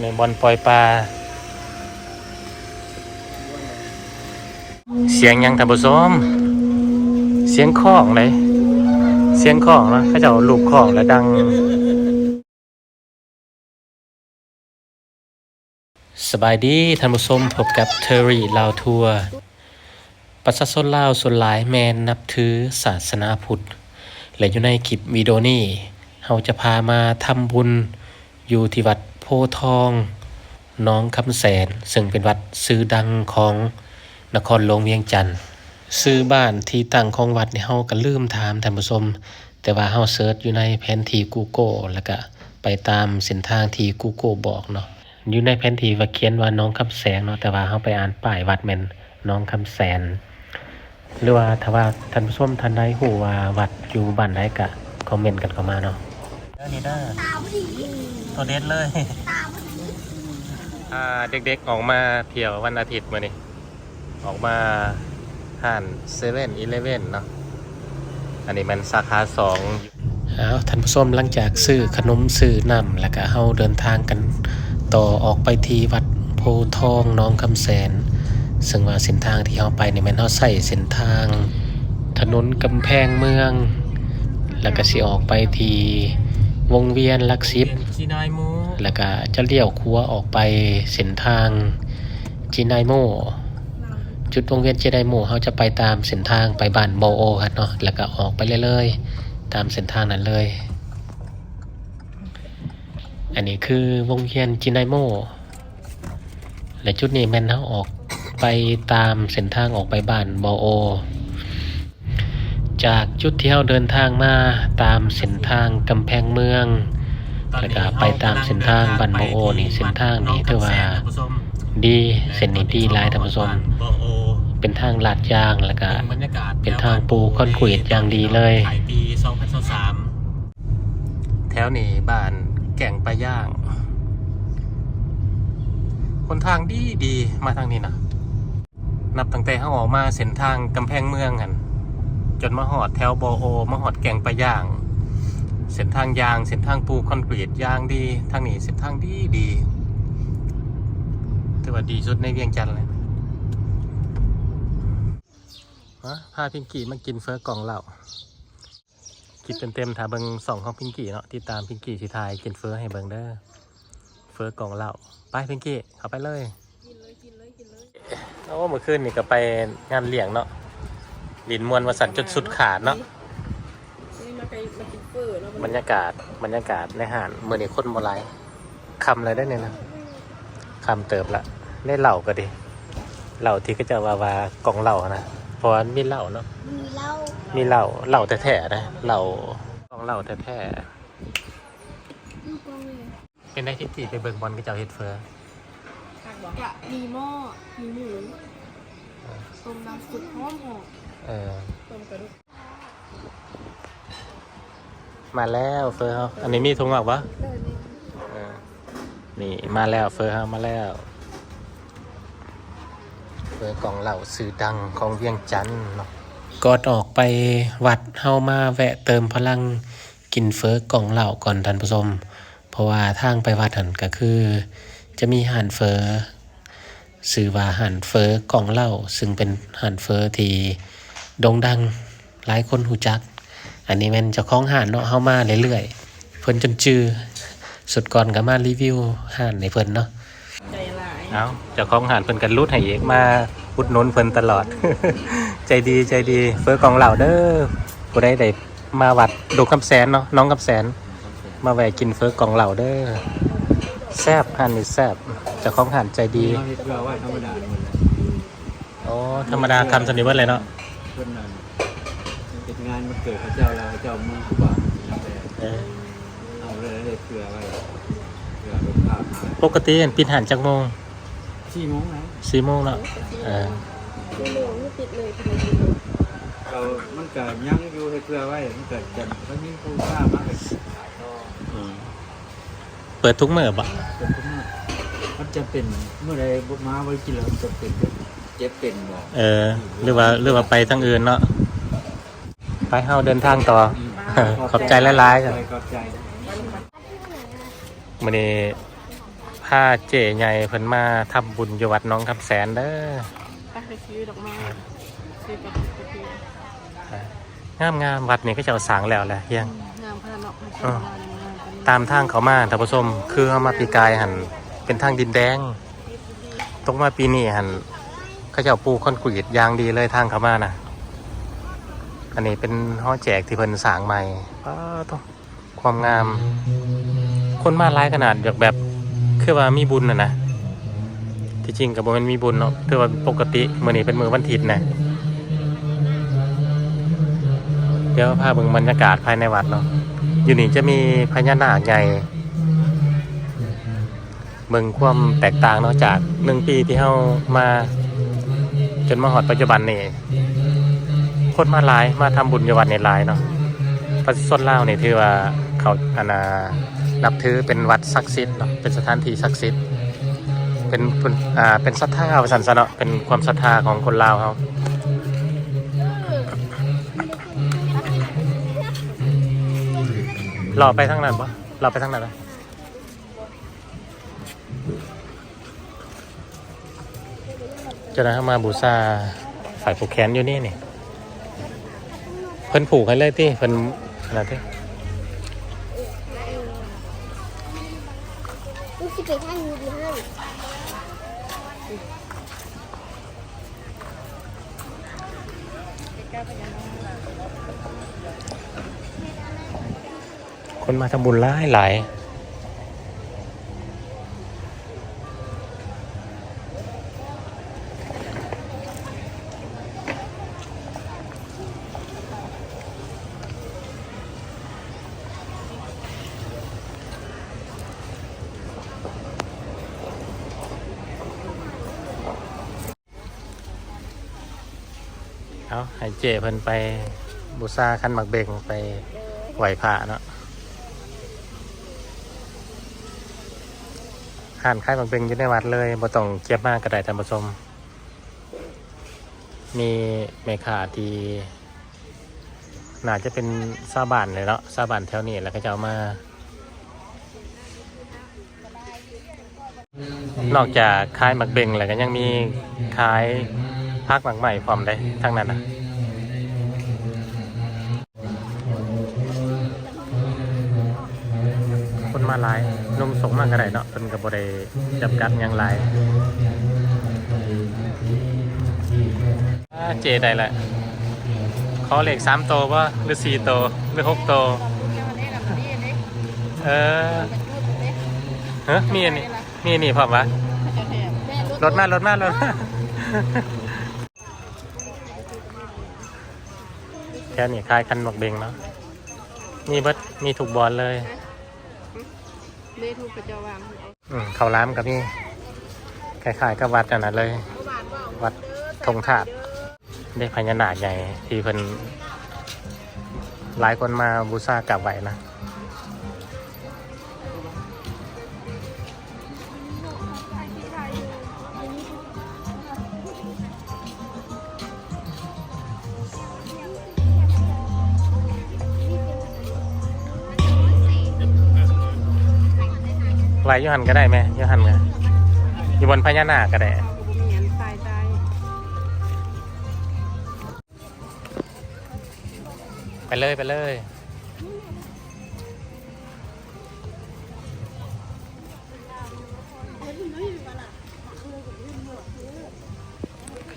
ในบอลปล่อยปลา เสียงยังท่านผู้ชมเสียงของเลย เสียงของนะเขาจะเอาลูกของแล้วดัง สบายดีท่านผู้ชมพบกับเทอรี่ลาวทัวร์ประชาชนลาวส่วนหลายแมนนับถือศาสนาพุทธ และอยู่ในคลิปวิดีโอนี้เราจะพามาทำบุญอยู่ที่วัด พทองน้องคำแสน ซึ่งเป็นวัดซื้อดังของนครหลวงเวียงจันทน์ซื้อบ้านที่ตั้งของวัดนี่เฮาก็ลืมถามท่านผู้ชมแต่ว่าเฮาเซิร์ชอยู่ในแผนที่ Google แล้วก็ไปตามเส้นทางที่ Google บอกเนาะอยู่ในแผนที่ว่าเขียนว่าน้องคำแสงเนาะแต่ว่าเฮาไปอ่านป้ายวัดแม่นน้องคำแสน หรือว่าถ้าว่าท่านผู้ชมท่านใดฮู้ว่าวัดอยู่บ้านใดก็คอมเมนต์กันเข้ามาเนาะเด้อนี่เด้อ ตัวเด็ดเลย อ่าเด็กๆออกมาเที่ยววันอาทิตย์มื้อนี้ออกมาห้านเซเว่นอีเลเว่นเนาะอันนี้มันสาขาสองเอาท่านผู้ชมหลังจากซื้อขนมซื้อน้ำแล้วก็เฮาเดินทางกัน ต่อออกไปที่วัดโพธิ์ทองหน้องคำแสน ซึ่งว่าเส้นทางที่เราไปเนี่ยแมันเราใส่เส้นทาง ถนนกำแพงเมือง แล้วก็สิออกไปที่ วงเวียนลักซิบแล้วก็จะเลี้ยวคัวออกไปเส้นทางจีนายโมจุดวงเวียนจีนายโมเขาจะไปตามเส้นทางไปบ้านโบโอครับเนาะแล้วก็ออกไปเรื่อยๆ ตามเส้นทางนั้นเลย อันนี้คือวงเวียนจินายโมและจุดนี้แม่นเขาออกไปตามเส้นทางออกไปบ้านบอโอ จากจุดที่เราเดินทางมาตามเส้นทางกำแพงเมืองแล้วก็ไปตามเส้นทางบ้านบโอนี่เส้นทางนี้ถือว่าดีเส้นนี้ดีหลายท่านผู้ชมเป็นทางลาดยางแล้วก็เป็นทางปูคอนกรีตอย่างดีเลยถ่ายปี2023แถวนี้บ้านแก่งปลาย่างคนทางดีดีมาทางนี้นะนับตั้งแต่เขาออกมาเส้นทางกำแพงเมืองกัน จนมาหอดแถวบอโอมาหอดแก่งปลาย่าง เส้นทางยาง เส้นทางปูคอนกรีตยางดีทางนี้เส้นทางดีดีถือว่าดีสุดในเวียงจันทร์เลยฮะพาพิงกี้มากินเฟอร์กล่องเหล้าคิดเต็มๆถ้าเบิงสองของพิงกี้เนาะติดตามพิงกี้สิทายกินเฟอให้เบิงเด้อเฟอกล่องเหล้าไปพิงกี้เข้าไปเลยกินเลยกินเลยกินเลยโอ้เมื่อคืนนี่ก็ไปงานเลี้ยงเนาะ ลินมวนวสันต์จนสุดขาดเนาะนี่มาไปมากินเฟอร์แล้วบรรยากาศบรรยากาศในหาดเมื่อนี้คนบ่หลายคำอะไรได้เนี่ยนะคำเติบละได้เหล้าก็ดีเหล้าที่ก็จะว่าวากล่องเหล้านะเพราะว่ามีเหล้าเนาะมีเหล้ามีเหล้าเหล้าแท้ๆนะเหล้ากล่องเหล้าแท้ๆลูกกองเลยเป็นได้ที่ตีไปเบิ่งบอลกับเจ้าเฮ็ดเฟอกะมีหม้อมีหมูต้มน้ำซุปหอมหอม เออ ต้มกระดูกมาแล้วเฟอร์เฮาอันนี้มีถุงออกปะเออนี่เออ นี่มาแล้วเฟอร์เฮามาแล้ว เฟอร์กล่องเหล่าสื่อดังของเวียงจันทน์เนาะ ก่อนออกไปวัดเฮามาแวะเติมพลังกินเฟอร์กล่องเหล่าก่อนท่านผู้ชม เพราะว่าทางไปวัดหันก็คือ จะมีห่านเฟอร์สื่อว่าห่านเฟอร์กล่องเหล้าซึ่งเป็นห่านเฟอร์ที่ โด่งดังหลายคนหูจัก อันนี้แมันเจะคล้าของห่านเนาะเฮามาเรื่อยๆเพิ่นจนจือสุดก่อนก็มารีวิวห่านในเพิ่นเนาะใจหลายเอาเจ้าของห่านเพิ่นกันรูดให้เอกมาอุดหนุนเพิ่นตลอด ใจดีใจดีเฟอกองเหล่าเด้อผู้ใดได้มาวัดดูคำแสนเนาะน้องคำแสน มาแวะกินเฟอกองเหล่าเด้อแซ่บห่านนี่แซ่บเจ้าของห่านใจดีเราเฮ็ดเพื่อไหว้ธรรมดาเนี่ยโอ้ธรรมดาคำสนิทเบิดเลยเนาะ เพื่อนนั่นเป็นงานมันเกิดพระเจ้าเราพระเจ้าเมืองคุบาแต่เออเอาเลยเฮ็ดเพื่อไว้เพื่อลดภาพหายปกติอันปิดห่านจักโมงสี่โมงนะสี่โมงเนาะเออไม่หลวงไม่ติดเลยทำไมกินเลยเรามันก็ยังอยู่เฮ็ดเพื่อไว้มันเกิดจะมันมีผู้ค่ามากเลยขายต่ออืมเปิดทุกเมื่อบ่เป็นผู้มากมันจะเป็นเมื่อใดบ่มาบ่ได้กินแล้วมันจะเป็น เจ็บเป็นบ่เออ หรือว่าหรือว่าไปทางอื่นเนาะไปเฮาเดินทางต่อ ขอบใจหลายๆจ้ะขอบใจมื้อนี้พพาเจ๋ใหญ่เพิ่นมาทำบุญอยู่วัดหน้องคำแสนเด้อไปไปซื้อดอกไม้ซื้อกับกระเทียมงามงามๆวัดนี้ก็จะเอาสร้างแล้วแหละเฮียง งามขนาดเนาะมันเอองามงามกันตามทางเขามาท่านผู้ชม คือเขามาปีกายหันเป็นทางดินแดง ตกมาปีนี้หัน เขาจะเอาปูคอนกรีตยางดีเลยทางเขามานะอันนี้เป็นห่อแจกที่เพิ่นสางใหม่ป้าต้องความงาม คนมาหลายขนาดแบบแบบคือว่ามีบุญนะนะที่จริงกับมันมีบุญเนาะคือว่าปกติมื่อนี้เป็นมือวันทิตย์นะเดี๋ยวพาเบิ่งบรรยากาศภายในวัดเนาะอยู่นี่จะมีพญานาคใหญ่เบิ่งความแตกต่างเนาะจากหนึ่งปีที่เฮามา จนมาหอดปัจจุบันนี่คนมาหลายมาทำบุญอยู่วัดในหลายเนาะพระส้นเล่าวนี่ถือว่าเขาอานานับถือเป็นวัดศักดิ์สิทธิ์เนาะเป็นสถานที่ศักดิ์สิทธิ์เป็นเป็นอ่าเป็นศรัทธาประสันสะเนาะเป็นความศรัทธาของคนลาวเขารอไปทางนั้นปะรอไปทางนั้นปะ จะได้เข้ามาบูชาฝ่ายผูกแขนอยู่นี่นี่ เพิ่นผูกให้เลยที่เพิ่นอะไรที่ลูกสิไปท่ายูดีให้คนมาทำบุญหลายหลาย ให้เจเพิ่นไปบูซาคันหมักเบงไปไหวพระเนาะห่านค่ายบางเบงอยู่ในวัดเลยบ่ต้องเก็บมากกระไดท่านผู้ชม มีเมคาที่น่าจะเป็นซาบานเลยเนาะซาบานแถวนี้แล้วก็จะเอามานอกจากคายหมักเบงแล้วก็ยังมีคายพักหมักใหม่พร้อมได้ทั้งนั้นนะ มาหลายนมสงมากกระไดเนาะเป็นกับบได้จำกัดยังหลายอ่เจได้แหละขอเลขสามโตวป่ะหรือสี่โตหรือหกโตเออเฮ้ยมีอันนี้มีอันนี้พร้อมปะรถมารถมารถแค่นี้คลายคันหมกเบงเนาะมีเบิดมีถูกบอลเลย เมทูกระเจาวางอืมเขาล้ามกับนี่คล้ายๆกับวัดอันนั้นเลย วัดธงถาดได้พญานาคใหญ่ที่เพิ่นหลายคนมาบูชากราบไหวนะ ไหวอยูหันก็ได้ไหมยูหันนะอยู่บนพญานาคก็ได้ไปเลยไปเลย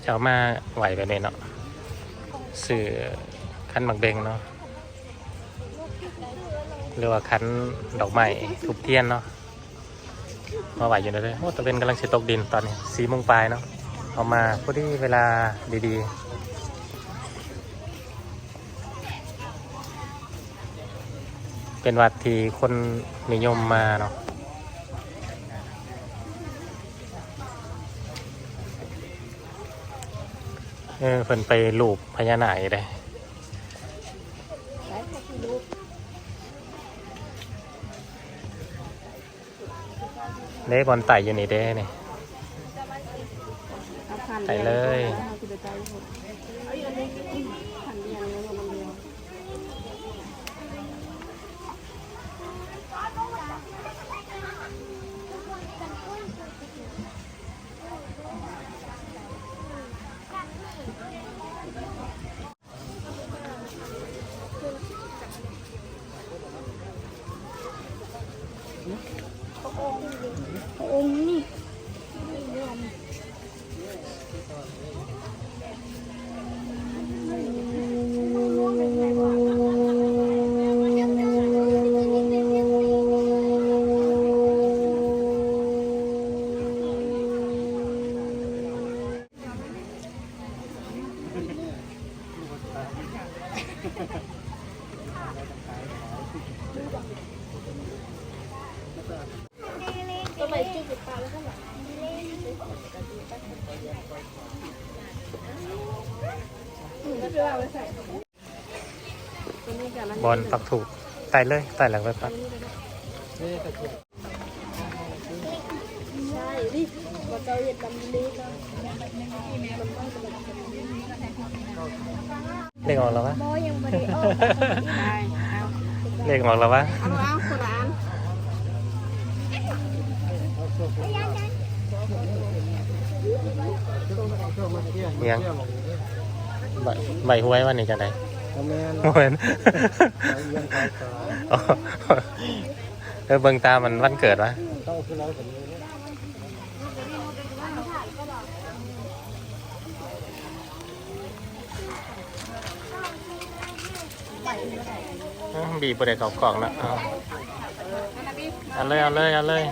จะเอามาไหวไปเลยเนาะสื่อคันหมักเบงเนาะหรือว่าคันดอกไม้ทุบเทียนเนาะ มาไหวอยู่เลยโอ้ตะเป็นกำลังสิตกดินตอนนี้สีมงปลายเนาะเอามาพอดีเวลาดีๆ เป็นวัดที่คนนิยมมาเนาะเออเพิ่นไปลูบพญานาคอยู่ เด้บอลไต่อยู่นี่เด้นี่เอาพันไปเลยเอาสิไปใจหมดเอา บอลปักถูกไต่เลยไต่หลังไปปักเจ้าเห็ดลำนี้ก็เลขออกแล้ววะบอยังไม่ได้ออกเลขออกแล้ววะเนละอันยังใบใบหวยวันนี้จะไห นแม่นเหมือนยังขายต่ออ๋อเออเบิ่งตามันวันเกิดวะต้องคือเราแบบนี้อื้อบีบได้เข้ากล่องแล้วเอาเอาเลยเอาเลยเอาเลย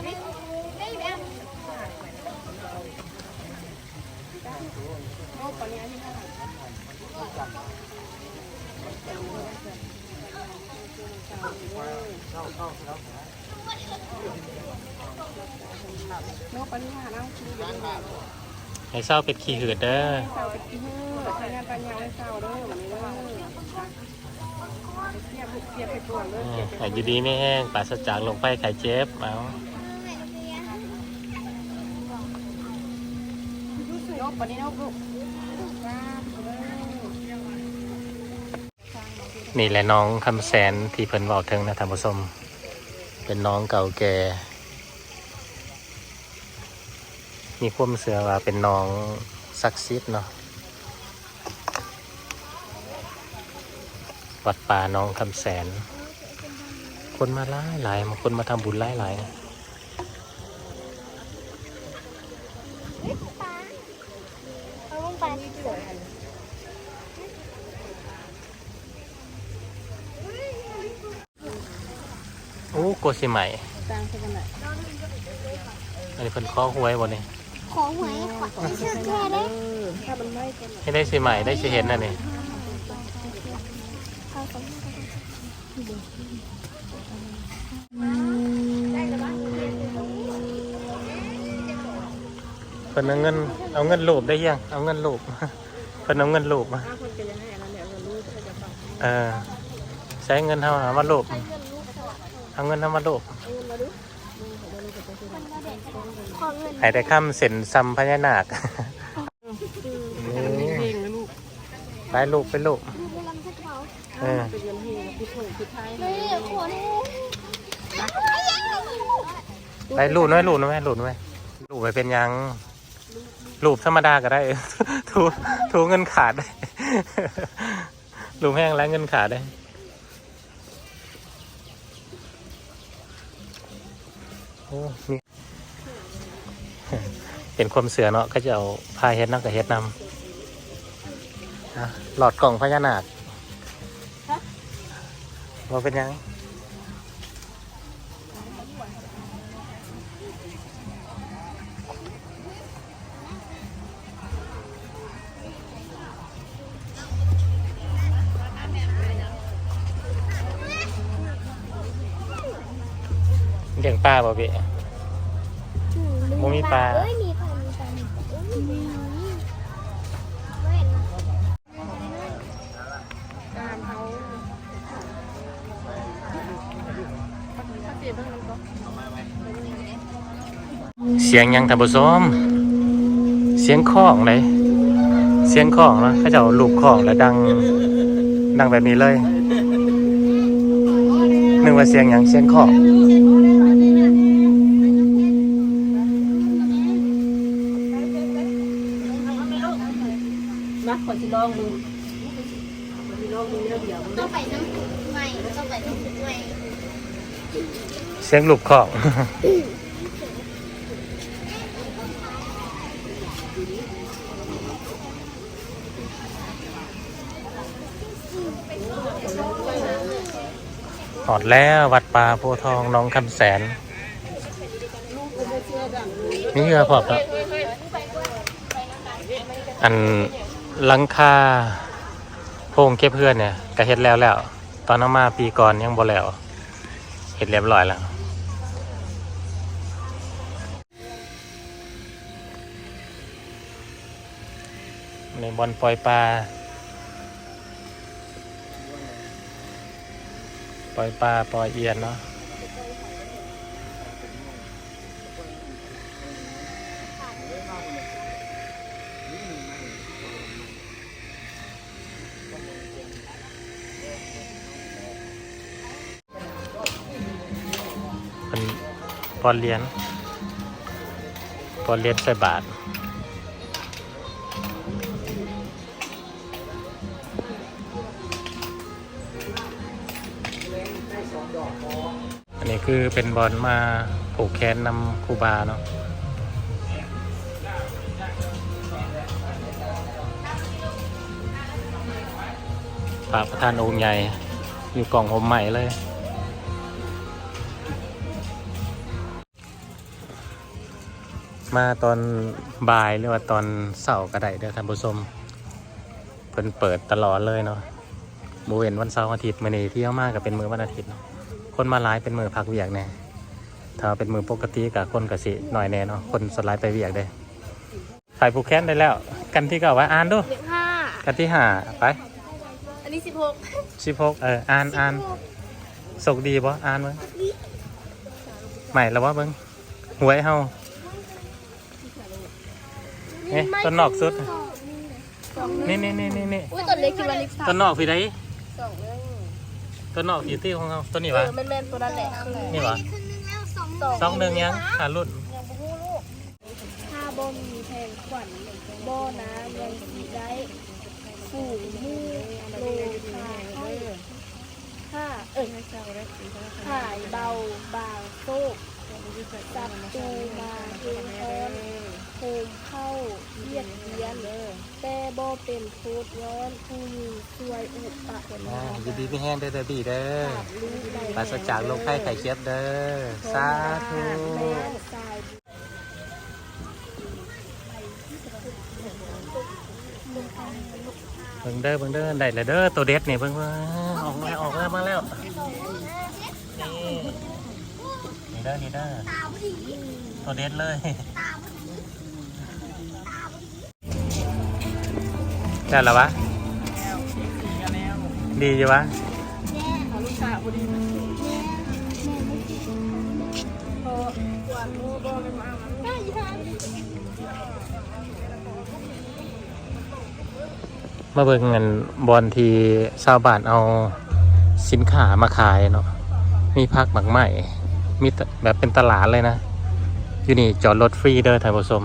โน้ปนิหารเอาคิวอยู่เให้เศร้าเป็นขี้หืดเด้อศร้าไปกินเฮ้อใช้งานปัญญาให้เศร้าเด้อวันนี้เด้อเทียบเทียบไปตัวเด้ออืเทีมยบไปให้อยู่ดีไม่แห้งปราศจากลงไปไข่เจ็บเอาโน้ปนิโน้ลูกนี่แหละน้องคำแสนที่เพิ่นบอกถึงนะท่านผู้ชม เป็นน้องเก่าแก่ มีความเสือว่าเป็นน้องศักดิ์สิทธิ์เนาะวัดป่าน้องคำแสน คนมาหลายหลายคนมาทำบุญหลายหลายเอาลงไปสวยโอ้โกสิใหม่อันนี้เพิ่นขอหวยบ่นี่ย ขอหวยขอชื่อแค่ได้ถ้ามันไม่กันให้ได้สิใหม่ได้สิเห็นน่ะนี่เพิ่นเอาเงินเอาเงินรูปได้ยัง เอาเงินรูปเพิ่นเอาเงินรูปมาถ้าคนจะยังให้อันนั้นเนี่ยเรารู้จะจะฟังเออใช้เงินเท่าเอามารูปเอาเงินเอามารูป เอาเงินมาดูขอเงินให้ได้คำเซ็นซัมพญานาคเพลงนะลูกไปรูปไปรูปดูพลังสักเออเป็นเงินเพลงพิถุพิไทยเฮ้ยขวดไปรูปน้อยรูปน้อยรูปน้อยรูปไปเป็นยังรูปธรรมดาก็ได้ถูถูเงินขาดได้รูปแห้งแล้วเงินขาดได้โอ้มี เป็นความเสือเนาะก็จะเอาพาเฮ็ดนักกับเฮ็ดนำอะหลอดกล่องพญานาคว่าเป็นหยังเลี้ยงปลาบ่เบะบ่มีปลาเอ้ยมีปลามีปลา เสียงยังท่านผู้ชมเสียงข้องเลยเสียงข้องเนาะเขาจะเอาลูกข้องแล้วดังดังแบบนี้เลยนึกว่าเสียงยังเสียงข้องมาขอจะลองดู เสียงลูกคอกถอดแล้ววัดป่าโพทองน้องคำแสน นี่คือะพอครับอันลังคาโพงเก็บเพื่อนเนี่ยกระเฮ็ดแล้วแล้ว ตอนน้ำมาปีก่อนยังบ่แล้วเฮ็ดเรียบร้อยแล้ว บอลปล่อยปลา ปล่อยปลาปล่อยเอียนเนาะเป็นปอนเหรียญปอนเหรียญใส่บาท คือเป็นบอลมาผูกแขนนำคูบาเนาะพระประธานองค์ใหญ่ อยู่กล่องหมใหม่เลย มาตอนบ่ายหรือว่าตอนเสาร์ก็ได้เด้อท่านผู้ชมเพิ่นเปิดตลอดเลยเนาะบเห็นวันเสาร์อาทิตย์มื้อนี้ที่เอามาก็เป็นมื้อวันอาทิตย์เนาะ คนมาหลายเป็นมื้อพักเวียกแน่ถ้าเป็นมื้อปกติก็คนก็สิหน่อยแน่เนาะคนสวนหลายไปเวียกเด้ถ่ายผูกแขนได้แล้ว กันที่เก่าว่าอ่านดูเด็กห้ากันที่ห้าไป อันนี้สิบหกสิบหกเอออ่านอ่านสกดีบ่อ่านมั้งใหม่แล้วว่าเบิ่งหวยเฮาเอ๊ะต้นนอกสุด นี่นี่นี่นี่นี่อุ้ยตัวเล็กคือวันเล็กสามต้นนอกพี่ไดสองเรื่อง ต้นนอกอยู่ที่ของเราต้นนี้เอวะอแม่นๆตัวนั้นแหละคือนี่วะครึ่งนึงแล้วสองสองหนึ่งยังหารุ่นยังบ่ฮู้ลูกถ้าบ่มีแพงขวัญบ่น้ำยังสิได้ฝูงมูโลคาให้ถ้าเอ้ยขายเบาบางโซกจับตูมาเฮงแอน โฮมเข้าเยียดเยียนแต่บ่เป็นโคตรย้อนผู้อยู่ช่วยอุปปันอ่านาอยู่ดีพี่แห้งเด้อเด้อบีเด้อลูกได้ปราศจากโรคไข้ไข้เจ็บเด้อสาธุ แม่สายเบิ่งเด้อเบิ่งเด้อได้เลยเด้อตัวเด็ดนี่เบิ่งเบิ่งออกแล้วออกแล้วมาแล้วนี่นี่เด้อนี่เด้อตัวเด็ดเลย ได้แล้ววะ ดีอยู่วะลูกสาวพอดีพอหวนมูบ่ไม่มาได้ยังมาเบิ่งเงินบอลทีชาวบ้านเอาสินค้ามาขายเนาะ มีพักหมักใหม่ มีตแบบเป็นตลาดเลยนะ อยู่นี่จอดรถฟรีเด้อท่านผู้ชม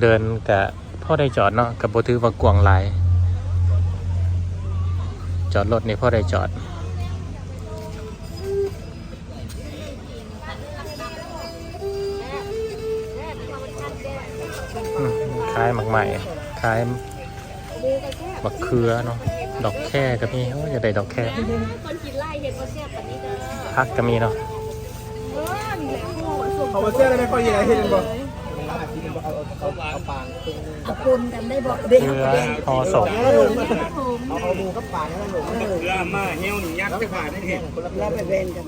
เดินกะ พ่อได้จอดเนาะกับโบถือว่ากวางหลาย จอดรถนี่พ่อได้จอดอืมขายหมักใหม่ขายบักเขือเนาะ ดอกแค่ก็มีโอ้ยอยาได้ดอกแค่คนกินไล่เห็นว่าแซ่บปานนี้เด้อพักก็มีเนาะเออนี่แหละโอ้สมเขาเสื้ออะไรไม่ค่อยใหญ่เห็นบ่เอาปลา นกันได้บอกเด็กเขือหอศพเอาเอาหมูกับปลาเนี่ยลงเรือมาเหี้ยวนี่ยักษ์จะผ่านได้เห็นคนละเพื่อนเป็นกัน